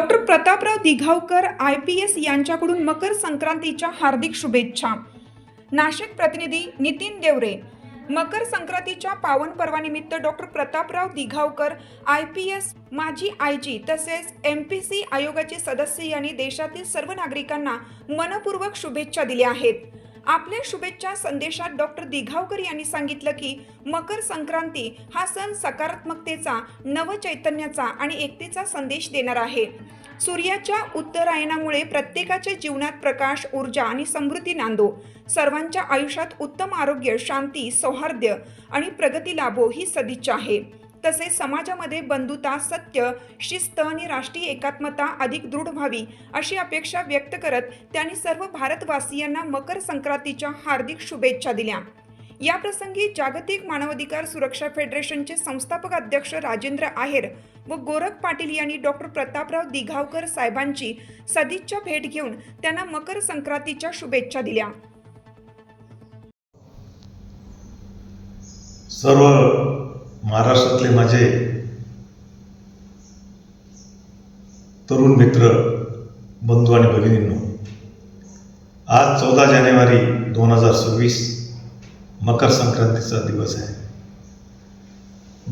Doctor Prataprao Dighavkar I P S यांच्याकडून मकर संक्रांतीच्या हार्दिक शुभेच्छा. नाशिक प्रतिनिधी नितीन देवरे. मकर संक्रांतीच्या पावन पर्वानिमित्त doctor Prataprao Dighavkar I P S माजी आय जी तसेच एम पी सी आयोगाचे सदस्य यांनी देशातील सर्व नागरिकांना मनपूर्वक शुभेच्छा दिल्या आहेत. आपल्या शुभेच्छा संदेशात डॉक्टर दिघावकर यांनी सांगितलं की मकर संक्रांती हा सण सकारात्मकतेचा नवचैतन्याचा आणि एकतेचा संदेश देणार आहे. सूर्याच्या उत्तरायणामुळे प्रत्येकाच्या जीवनात प्रकाश ऊर्जा आणि समृद्धी नांदो. सर्वांच्या आयुष्यात उत्तम आरोग्य शांती सौहार्द्य आणि प्रगती लाभो ही सदिच्छा आहे. तसेच समाजामध्ये बंधुता सत्य शिस्त आणि राष्ट्रीय एकात्मता अधिक दृढ व्हावी अशी अपेक्षा व्यक्त करत त्यांनी सर्व भारतवासियांना मकर संक्रांतीच्या हार्दिक शुभेच्छा दिल्या. याप्रसंगी जागतिक मानवाधिकार सुरक्षा फेडरेशनचे संस्थापक अध्यक्ष राजेंद्र आहेर व गोरख पाटील यांनी डॉक्टर प्रतापराव दिघावकर साहेबांची सदिच्छा भेट घेऊन त्यांना मकर संक्रांतीच्या शुभेच्छा दिल्या. सर्व महाराष्ट्रातले माझे तरुण मित्र बंधू आणि भगिनींनो आज चौदा जानेवारी दोन हजार सव्वीस मकर संक्रांतीचा दिवस आहे.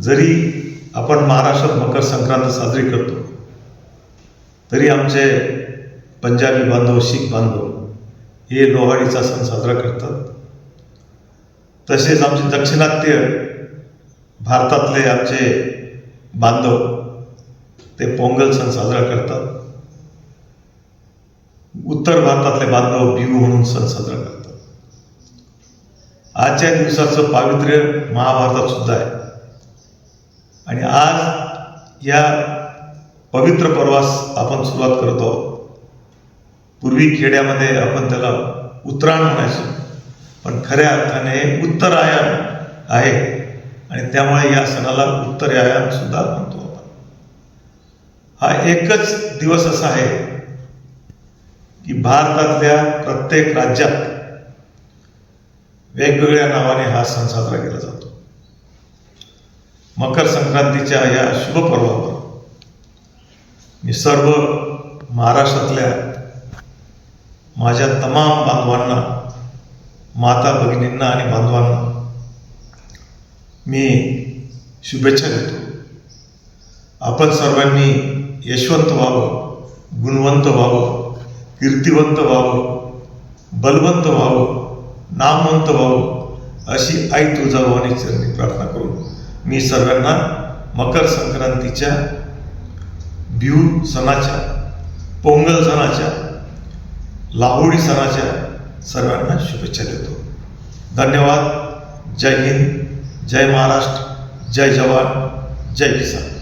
जरी आपण महाराष्ट्रात मकर संक्रांत साजरी करतो तरी आमचे पंजाबी बांधव शीख बांधव हे लोहाडीचा सण साजरा करतात. तसेच आमचे दक्षिणात्य भारतातले आमचे बांधव ते पोंगल सण साजरा करतात. उत्तर भारतातले बांधव बिहू म्हणून सण साजरा करतात. आजच्या दिवसाचं पावित्र्य महाभारतात सुद्धा आहे. आणि आज या पवित्र प्रवास आपण सुरुवात करतो आहोत. पूर्वी खेड्यामध्ये आपण त्याला उत्तरायण म्हणायचो. पण खऱ्या अर्थाने उत्तरायण आहे. आणि त्यामुळे या सणाला उत्तरायण सुद्धा म्हणतो हा एकच दिवस असा आहे की भारतातल्या प्रत्येक राज्यात वेगवेगळ्या नावाने हा सण साजरा केला जातो. मकर संक्रांतीच्या या शुभ पर्वावर मी सर्व महाराष्ट्रातल्या माझ्या तमाम बांधवांना माता भगिनींना आणि बांधवांना मी शुभेच्छा देतो. आपण सर्वांनी यशवंत व्हावं गुणवंत व्हावं कीर्तिवंत व्हावं बलवंत व्हावं नामवंत व्हावं अशी आई तुळजाभवानी चरणी प्रार्थना करून मी सर्वांना मकर संक्रांतीच्या बिहू सणाच्या पोंगल सणाच्या लाहोडी सणाच्या सर्वांना शुभेच्छा देतो. धन्यवाद. जय हिंद. जय महाराष्ट्र जय जवान जय किसान।